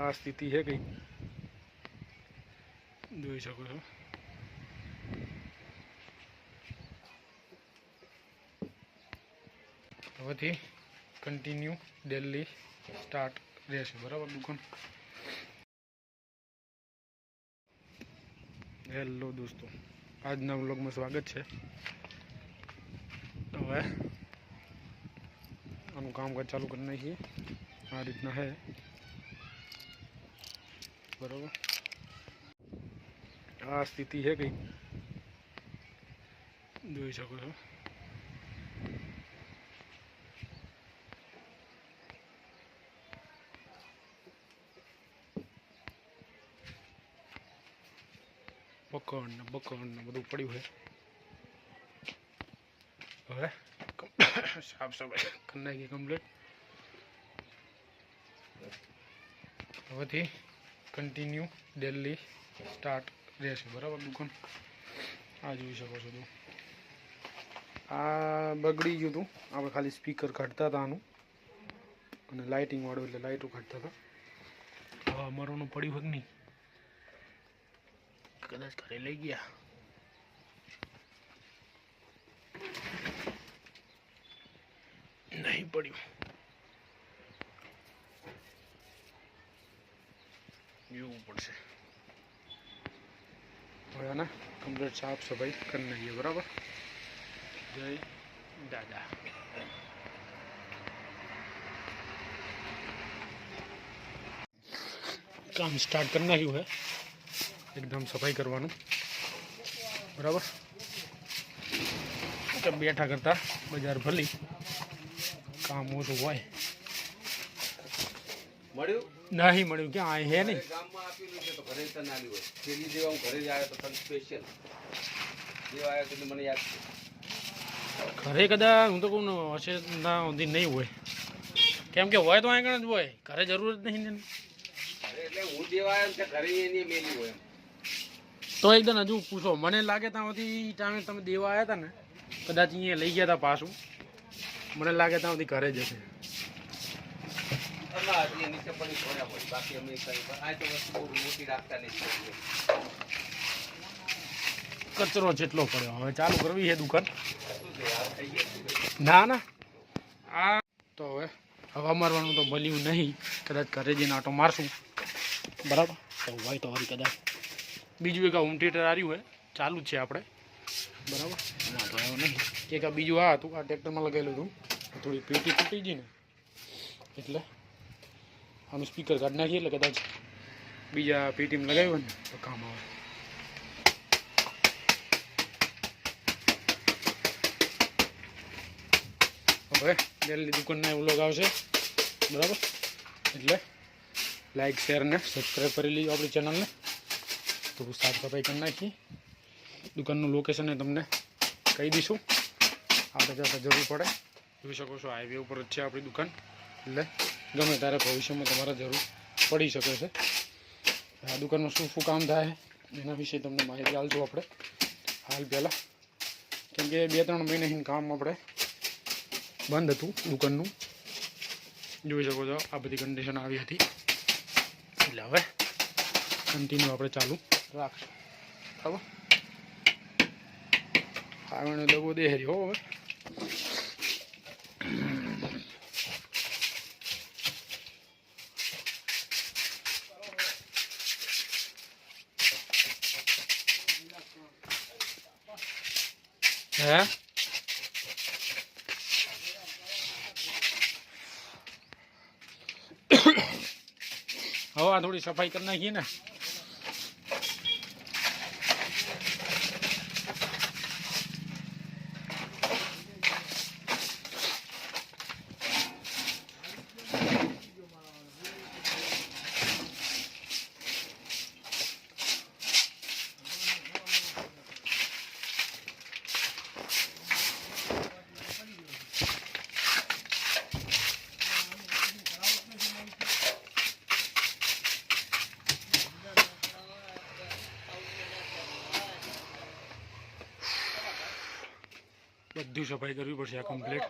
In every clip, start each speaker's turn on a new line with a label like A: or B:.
A: આ સ્થિતિ છે કંઈક. જોઈ શકો છો. હવેથી કન્ટિન્યુ ડેલી સ્ટાર્ટ રહેશે, બરાબર દુકાન? હેલો દોસ્તો, આજના વ્લોગમાં સ્વાગત છે. હવે આનું કામકાજ ચાલુ કરી નાખીએ. આ રીતના છે. બરાબર. આ સ્થિતિ છે કંઈક જોઈ શકો છો. બકણ ને બકણ ને બધું પડ્યું છે. હવે સાફ સફાઈ કરી નાખી કમ્પ્લીટ હવેથી કન્ટિન્યુ ડેલી સ્ટાર્ટ રહેશે. બરાબર? દુકાન આ જોઈ શકો છો તું. આ બગડી ગયું હતું. આપણે ખાલી સ્પીકર કાઢતા હતા આનું. અને લાઇટિંગ વાળું એટલે લાઇટો કાઢતા હતા. હવે અમારોનું પડ્યું હોય નહીં કદાચ ઘરે લઈ ગયા. નહીં પડ્યું. જોવું પડશે હવે આને કમ્પ્લીટ સાફ સફાઈ કરી નાખીએ બરાબર જય દાદા કામ સ્ટાર્ટ કરી નાખ્યું છે એકદમ સફાઈ કરવાનું બરાબર કે બેઠા કરતા બજાર ભલી કામ ઓછું હોય
B: મળ્યું
A: નહીં મળ્યું કે આ હે નહીં.
B: ગામમાં આપેલું છે તો ઘરે તને આલ્યું હોય. પેલી જેવા હું ઘરે જ આવ્યો તો તને સ્પેશિયલ જેવા આવ્યો તો મને યાદ છે.
A: ઘરે કદાચ હું તો કહું હશે ના સુધી નહીં હોય. કેમ કે હોય તો અહીં કણ જ હોય. ઘરે જરૂર જ નહીં ને.
B: એટલે હું જેવા આવ્યો ને ઘરે એની મેલી હોય
A: તો એકદમ હજુ પૂછો. મને લાગે ત્યાં સુધી ટાઈમે તમે દેવા આવ્યા હતા ને કદાચ અહીંયા લઈ ગયા હતા પાછું. મને લાગે ત્યાં સુધી ઘરે જ હશે
B: અલા હજી એ નીચે પડી પડ્યા હોય બાકી અમે કઈ આ તો વસ્તુ બહુ મોટી રાખતા નથી
A: કચરો જેટલો પડ્યો. હવે ચાલુ કરવી છે દુકાન. ના ના. આ તો હવે હવા મારવાનું તો બન્યું નહીં. કદાચ ઘરે જઈને આટો મારશું. બરાબર? તો હોય તો હરી કદાચ. બીજું એક હોમ થિયેટર આવ્યું હોય ચાલુ જ છે આપણે. બરાબર? તો એવું નહીં. એક આ બીજું આ હતું. આ ટ્રેક્ટરમાં લગાવેલું હતું. થોડી પેટી તૂટી ગઈ ને. એટલે આનું સ્પીકર કાઢી નાખીએ એટલે કદાચ બીજા પેટીએમ લગાવ્યું ને, તો કામ આવે. હવે ડેલી દુકાનના વ્લોગ આવશે. બરાબર? એટલે લાઈક શેર ને સબસ્ક્રાઈબ કરી લીજો આપણી ચેનલને થોડું સાફ સફાઈ કરી નાખીએ દુકાનનું લોકેશન એ તમને કહી દઈશું. આપણે જતા જરૂર પડે. જોઈ શકો છો હાઈવે ઉપર જ છે આપણી દુકાન. એટલે ગમે ત્યારે ભવિષ્યમાં તમારે જરૂર પડી શકે છે. આ દુકાનમાં શું શું કામ થાય એના વિશે તમને માહિતી આપજો આપણે. હાલ પહેલાં, કેમ કે બે ત્રણ મહિનાથી કામ આપણે બંધ હતું દુકાનનું. જોઈ શકો છો, આ બધી કન્ડિશન આવી હતી. એટલે હવે કન્ટિન્યુ આપણે ચાલુ રાખશું. બરાબર આવવાનો દગો દે હરી હો હવે હે હવે થોડી સફાઈ કરી નાખીએ ને. બધી સફાઈ કરવી પડશે આ કમ્પ્લીટ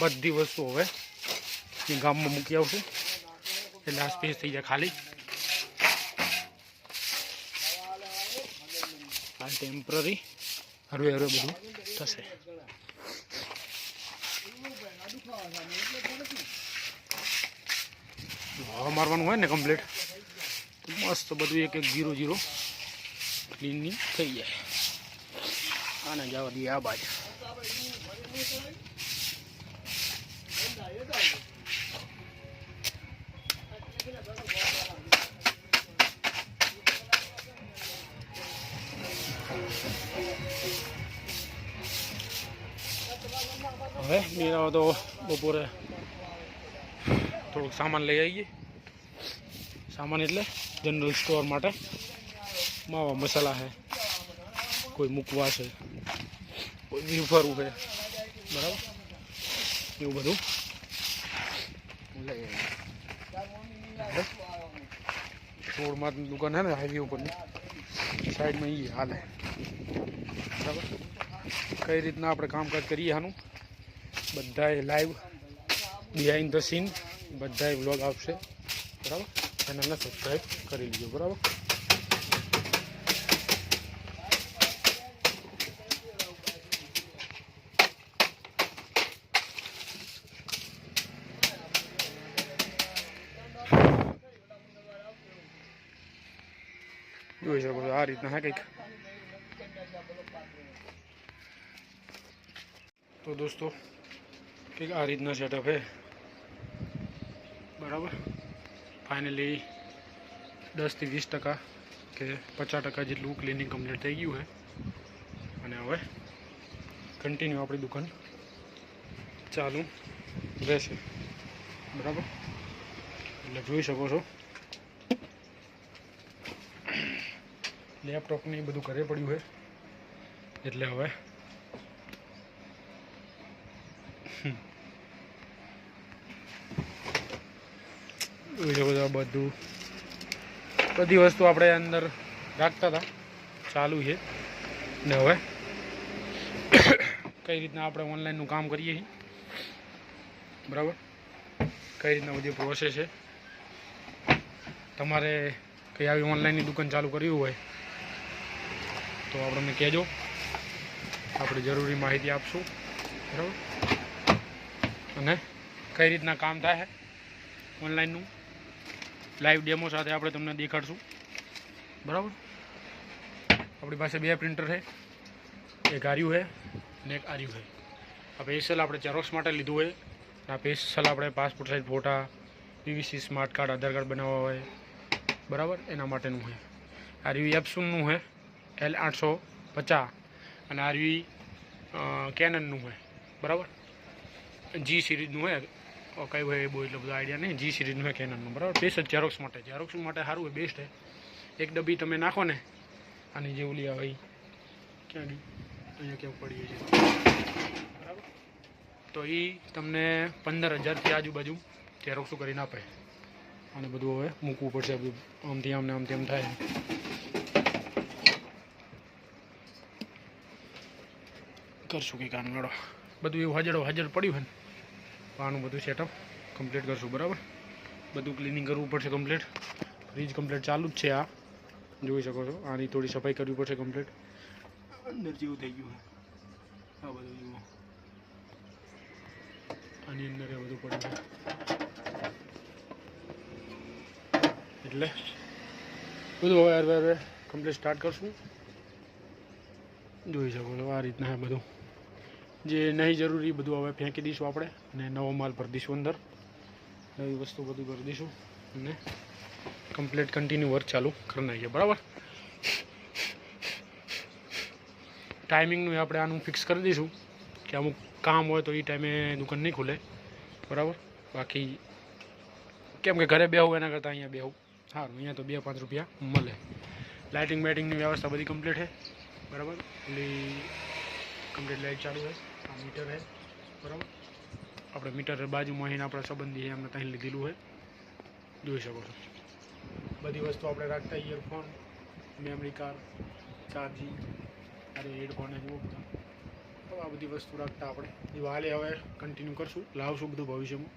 A: બધી વસ્તુ હવે ગામમાં મૂકી આવશે. એટલે આ સ્પેસ થઈ જાય ખાલી. આ ટેમ્પરરી હરવે હરવે બધું થશે. હવા મારવાનું હોય ને કમ્પ્લીટ મસ્ત બધું એક એક જીરો જીરો ક્લીનિંગ થઈ જાય. આને જવા દઈએ આ બાજુ. હવે મેરા તો બપોરે થોડુંક સામાન લઈ આવીએ. સામાન એટલે જનરલ સ્ટોર માટે. માવા મસાલા છે કોઈ મૂકવા છે કોઈ વેફરું છે બરાબર? એવું બધું. રોડમાં દુકાન છે ને હાઈવે ઉપરની. સાઈડમાં એ હાલે. બરાબર? કઈ રીતના આપણે કામકાજ કરીએ આનું બધાએ લાઈવ બિહાઇન્ડ ધ સીન બધાએ વ્લોગ આવશે. બરાબર? ચેનલને સબસ્ક્રાઈબ કરી લીજો. બરાબર? જોઈ શકો છો આ રીતના હે કંઈક તો દોસ્તો કંઈક આ રીતના સેટઅપ છે બરાબર ફાઇનલી દસથી વીસ ટકા કે પચાસ ટકા જેટલું ક્લિનિંગ કમ્પ્લીટ થઈ ગયું છે અને હવે કન્ટિન્યુ આપણી દુકાન. ચાલુ રહેશે. બરાબર? એટલે જોઈ શકો છો. લેપટોપ ને એ બધું ઘરે પડ્યું છે. એટલે હવે બધું બધી વસ્તુ આપણે અંદર રાખતા હતા. ચાલુ છે. ને હવે કઈ રીતના આપણે ઓનલાઈનનું કામ કરીએ છીએ. બરાબર? કઈ રીતના બધી પ્રોસેસ છે? તમારે કઈ આવી ઓનલાઈનની દુકાન ચાલુ કરવી હોય તો આપણને કહેજો. આપણે જરૂરી માહિતી આપશું. બરાબર? અને કઈ રીતના કામ થાય ઓનલાઈનનું? લાઈવ ડેમો સાથે આપણે તમને દેખાડશું. બરાબર? આપણી પાસે બે પ્રિન્ટર છે. એક આર્યું છે અને એક આર્યું છે. આ સ્પેશિયલ આપણે ચેરોક્સ માટે લીધું હોય. આ સ્પેશિયલ આપણે પાસપોર્ટ સાઇઝ ફોટા PVC smart card Aadhaar card બનાવવા હોય. બરાબર? એના માટેનું છે આર્યું એપ્સુનનું છે એલ આઠસો પચાસ અને આરવી કેનનનું હોય. બરાબર? જી સિરીઝનું હોય. કયું હોય એ બહુ એટલો બધો આઈડિયા નહીં. જી સિરીઝનું હોય કેનનનું બરાબર? બેસ્ટ ઝેરોક્સ માટે. ઝેરોક્સ માટે સારું હોય બેસ્ટ છે એક ડબ્બી તમે નાખો ને, આની જે ઓલી આવે. ક્યાં ગઈ અહીંયા કેવું પડી છે? બરાબર? તો એ તમને પંદર હજારથી આજુબાજુ ઝેરોક્સું કરીને આપે. અને બધું હવે મૂકવું પડશે. બધું આમથી આમને આમથી આમ થાય. કરશું કંઈક આનું લડો બધું એવું હાજર હાજર પડ્યું હોય ને? તો આનું બધું સેટઅપ કમ્પ્લીટ કરશું બરાબર? બધું ક્લિનિંગ કરવું પડશે કમ્પ્લીટ ફ્રીજ કમ્પ્લીટ ચાલુ જ છે આ. જોઈ શકો છો આની થોડી સફાઈ કરવી પડશે કમ્પ્લીટ અંદર જેવું થઈ ગયું છે. આ બધું જુઓ. આની અંદર એ બધું પડ્યું છે. એટલે બધું હવે હરવે હરવે કમ્પ્લીટ સ્ટાર્ટ કરશું. જોઈ શકો છો આ રીતના છે બધું. જે નહીં જરૂરી બધું હવે ફેંકી દઈશું આપણે અને નવો માલ ભરી દઈશું અંદર. નવી વસ્તુ બધું કરી દઈશું અને કમ્પ્લીટ કન્ટિન્યુ વર્ક ચાલુ કરી નાખીએ, બરાબર? ટાઈમિંગનું આપણે આનું ફિક્સ કરી દઈશું કે અમુક કામ હોય તો એ ટાઈમે દુકાન નહીં ખુલે, બરાબર? બાકી કેમ કે ઘરે બેહું એના કરતાં અહીંયા બેહું. સારું, અહીંયા તો બે પાંચ રૂપિયા મળે. લાઇટિંગ બાઇટિંગની વ્યવસ્થા બધી કમ્પ્લીટ છે, બરાબર? એટલે કમ્પ્લીટ લાઇટ ચાલુ આ મીટર છે બરાબર? આપણે મીટર બાજુમાં આવીને આપણા સંબંધી છે એમને ત્યાં લીધેલું છે જોઈ શકો છો. બધી વસ્તુ આપણે રાખતા ઇયરફોન મેમરી કાર્ડ ચાર્જિંગ અરે હેડફોન જુઓ બધા. બરાબર આ બધી વસ્તુ રાખતા આપણે. દિવાળી હવે કન્ટિન્યુ કરશું. લાવશું બધું ભવિષ્યમાં.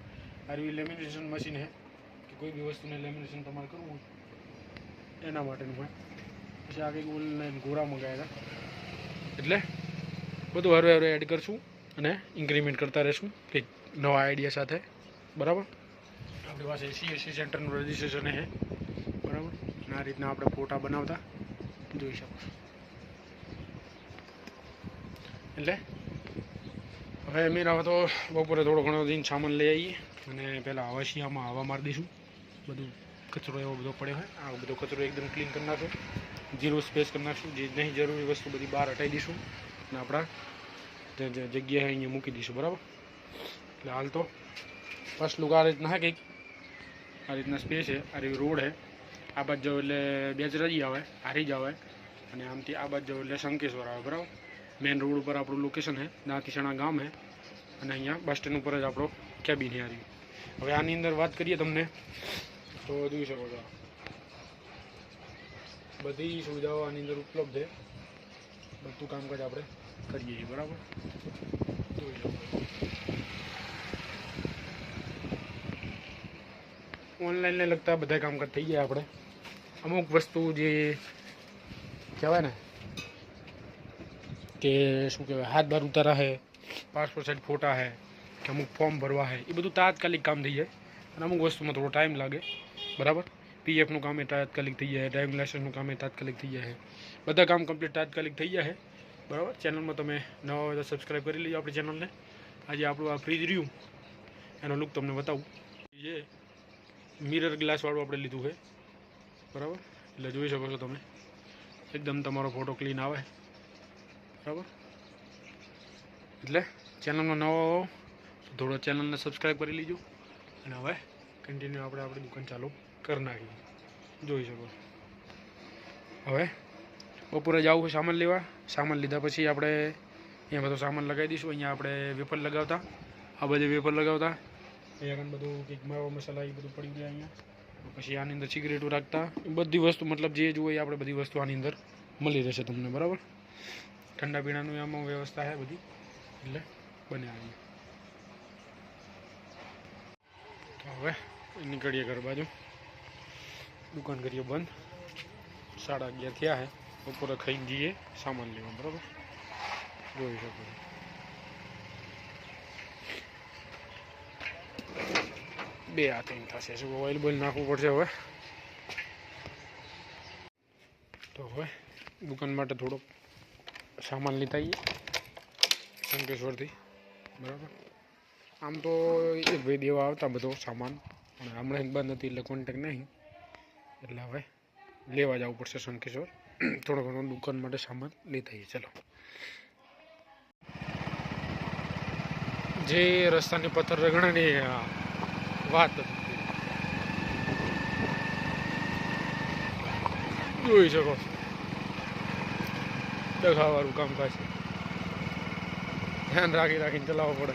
A: આવી લેમિનેશન મશીન છે કે કોઈ બી વસ્તુને લેમિનેશન તમારે કરવું હોય, એના માટેનું હોય. પછી આ કંઈક ઓનલાઈન ગોરા મંગાવ્યા હતા. એટલે બધું હરવે હરવે એડ કરશું અને ઇન્ક્રીમેન્ટ કરતા રહેશું. કંઈક નવા આઈડિયા સાથે. બરાબર? આપણી પાસે સીએસસી સેન્ટરનું રજિસ્ટ્રેશન છે. બરાબર? આ રીતના આપણે ફોટા બનાવતા જોઈ શકો એટલે હવે હવે તો બપોરે થોડો ઘણો દિન સામાન લઈ આવીએ અને પહેલાં હવાશિયામાં હવા મારી દઈશું. બધું કચરો એવો બધો પડ્યો હોય. આ બધો કચરો એકદમ ક્લીન કરી નાખો. ઝીરો સ્પેસ કરી નાખશું. જે નહીં જરૂરી વસ્તુ બધી બહાર હટાવી દઈશું. અને આપણા જે જગ્યાએ અહીંયા મૂકી દઈશું, બરાબર? એટલે હાલ તો ફર્સ્ટ લુક આ રીતના હા કંઈક. આ રીતના સ્પેસ છે, આ રીત રોડ છે આ બાજુ જાઓ એટલે બેચરાજી આવે, હારી જ આવે. અને આમથી આ બાજુ જાવ એટલે શંકેશ્વર આવે, બરાબર? મેઇન રોડ ઉપર આપણું લોકેશન છે દાંતીસણા ગામ છે અને અહીંયા બસ સ્ટેન્ડ ઉપર જ આપણો કેબિન આ હવે આની અંદર વાત કરીએ તમને, તો જોઈ શકો છો. બધી સુવિધાઓ આની અંદર ઉપલબ્ધ છે બધું કામકાજ આપણે કરીએ છીએ, બરાબર? ઓનલાઈનને લગતા બધા કામકાજ થઈ ગયા આપણે. અમુક વસ્તુ જે કહેવાય ને, કે શું કહેવાય, હાથ બાર ઉતારા હે પાસપોર્ટ સાઇઝ ફોટા હે, કે અમુક ફોર્મ ભરવા હે, એ બધું તાત્કાલિક કામ થઈ જાય. અને અમુક વસ્તુમાં થોડો ટાઈમ લાગે, બરાબર? પીએફનું કામ એ તાત્કાલિક થઈ જાય ડ્રાઇવિંગ લાઇસન્સનું કામ એ તાત્કાલિક થઈ જાય. બધા કામ કમ્પ્લીટ તાત્કાલિક થઈ જાય. બરાબર? ચેનલમાં તમે નવા હોય તો સબસ્ક્રાઈબ કરી લેજો આપણી ચેનલને આજે આપણું આ ફ્રીજ રહ્યું. એનો લુક તમને બતાવું. જે મિરર ગ્લાસવાળું આપણે લીધું છે. બરાબર? એટલે જોઈ શકો છો તમે. એકદમ તમારો ફોટો ક્લીન આવે. બરાબર? એટલે ચેનલમાં નવો તો થોડો ચેનલને સબસ્ક્રાઈબ કરી લીજો. અને હવે કન્ટિન્યુ આપણે આપણી દુકાન ચાલુ કરી નાખીએ. જોઈ શકો. હવે બપોરે જવું છે સામાન લેવા. સામાન લીધા પછી આપણે અહીંયા બધો સામાન લગાવી દઈશું. અહીંયા આપણે વેફર લગાવતા. આ બધે વેફર લગાવતા. અહીંયા આગળ બધું કંઈક માવા મસાલા એ બધું પડી ગયા અહીંયા. પછી આની અંદર સિગરેટો રાખતા. બધી વસ્તુ, મતલબ જે જોઈએ એ આપણે બધી વસ્તુ આની અંદર મળી રહેશે તમને, બરાબર? ઠંડા પીણાનું એમાં વ્યવસ્થા છે બધી. એટલે બને આવી હવે નીકળીએ ઘર બાજુ. દુકાન કરીએ બંધ. સાડા અગિયાર થયા છે. બપોરે ખાઈ જઈએ, સામાન લેવા, બરાબર? જોઈ શકો બે હાથ એમ થશે. શું ઓઇલ બોઇલ નાખવું પડશે હવે? તો હવે દુકાન માટે થોડોક સામાન લેતા આવીએ, શંકેશ્વરથી, બરાબર? આમ તો એક ભાઈ દેવા આવતા બધો સામાન, પણ હમણાં બંધ હતી એટલે કોન્ટેક નહીં. એટલે હવે લેવા જવું પડશે શંકેશ્વર. થોડો ઘણો દુકાન માટે સામાન લેતા આવીએ. ચલો. જે રસ્તાની પથ્થર રગણાની વાત. જોઈ શકો છો. દગાવાળું કામકાજ. ધ્યાન રાખી રાખીને ચલાવવું પડે.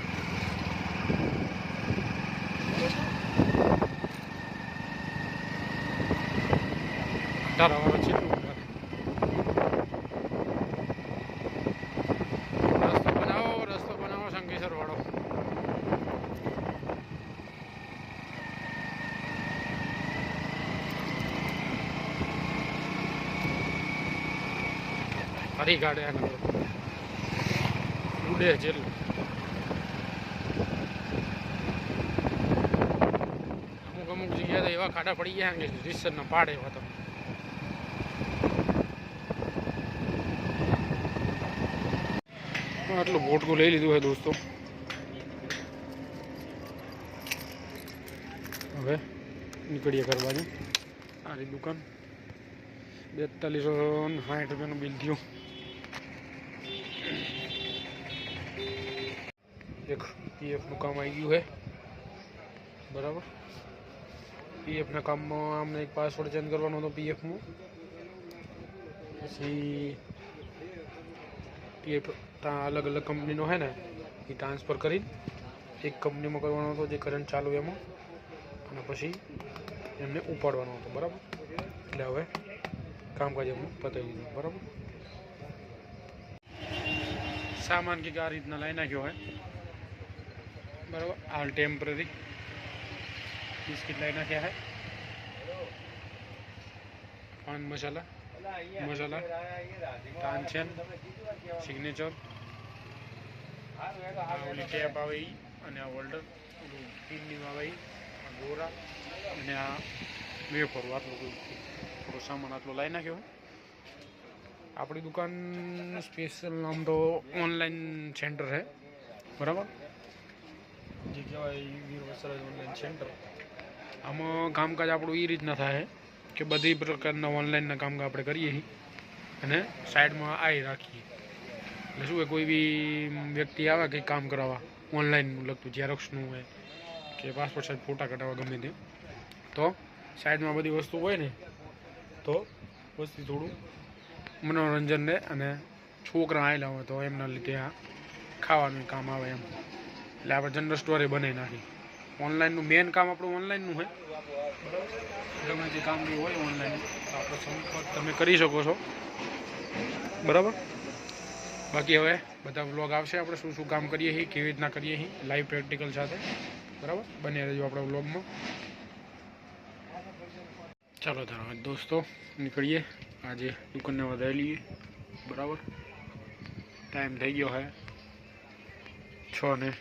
A: તારાવાળો છેલ્લું ઉતારે. રસ્તો બનાવો રસ્તો બનાવો શંકેશ્વર વાળો હરી કાઢે આને ઉડે જેટલું. અમુક અમુક જગ્યાએ તો એવા ખાડા પડી ગયા કે રીસર ના પાડે એવા તો. આટલું બોટકું લઈ લીધું છે દોસ્તો. હવે નીકળીએ કરવાની આની દુકાન. બેતાલીસો સાઠ રૂપિયાનું બિલ થયું. એક પીએફનું કામ આવી ગયું છે. બરાબર? પીએફના કામમાં અમને એક પાસવર્ડ ચેન્જ કરવાનો હતો પીએફનું પછી પીએફ અલગ અલગ કંપનીનો છે ને, એ ટ્રાન્સફર કરી એક કંપનીમાં કરવાનો હતો જે કરંટ ચાલુ એમાં. અને પછી એમને ઉપાડવાનો હતો, બરાબર? એટલે હવે કામકાજ એમનું પતાવી દીધું, બરાબર? સામાન કે આ રીતના લઈ નાખ્યો હોય બરાબર? આ ટેમ્પરરી બિસ્કિટ લાવી નાખ્યા હે. પાન મસાલા. મસાલા. તાનસેન સિગ્નેચર ઓલી ટેપ આવે એ અને આ હોલ્ડર ઓલું પિનની આવે એ ગોરા અને આ વેફર આટલું થોડો સામાન આટલો લાવી નાખ્યો આપણી દુકાન સ્પેશિયલ નામ તો ઓનલાઈન સેન્ટર છે બરાબર? જે કહેવાય વીર ઓનલાઈન સેન્ટર આમાં કામકાજ આપણું એ રીતના થાય કે બધી પ્રકારના ઓનલાઈનના કામકાજ આપણે કરીએ અને સાઈડમાં આવી રાખીએ. એટલે શું કે કોઈ બી વ્યક્તિ આવે કંઈક કામ કરાવવા ઓનલાઈનનું લગતું ઝેરોક્સનું હોય કે પાસપોર્ટ સાઈઝ ફોટા કઢાવવા ગમે તે, તો સાઈડમાં બધી વસ્તુ હોય ને, તો વસ્તુ થોડું મનોરંજન રહે અને છોકરા આવેલા હોય તો એમના લીધે આ ખાવાનું કામ આવે એમ. એટલે આપણે જનરલ સ્ટોરે બનાવી નાખી. ઓનલાઈનનું મેઇન કામ આપણું ઓનલાઈનનું હોય. ગમે તે કામ બી હોય ઓનલાઈન આપણો સંપર્ક તમે કરી શકો છો. બરાબર? બાકી હવે બધા વ્લોગ આવશે આપણે, શું શું કામ કરીએ છીએ, કેવી રીતના કરીએ છીએ લાઈવ પ્રેક્ટિકલ સાથે. બરાબર? બને રહેજો આપણા વ્લોગમાં ચાલો તારા દોસ્તો, નીકળીએ. આજે દુકાનને વધારી લઈએ. બરાબર? ટાઈમ થઈ ગયો હે. છ ને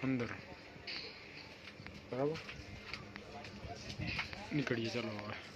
A: પંદર. બરાબર? નીકળીએ ચાલો હવે.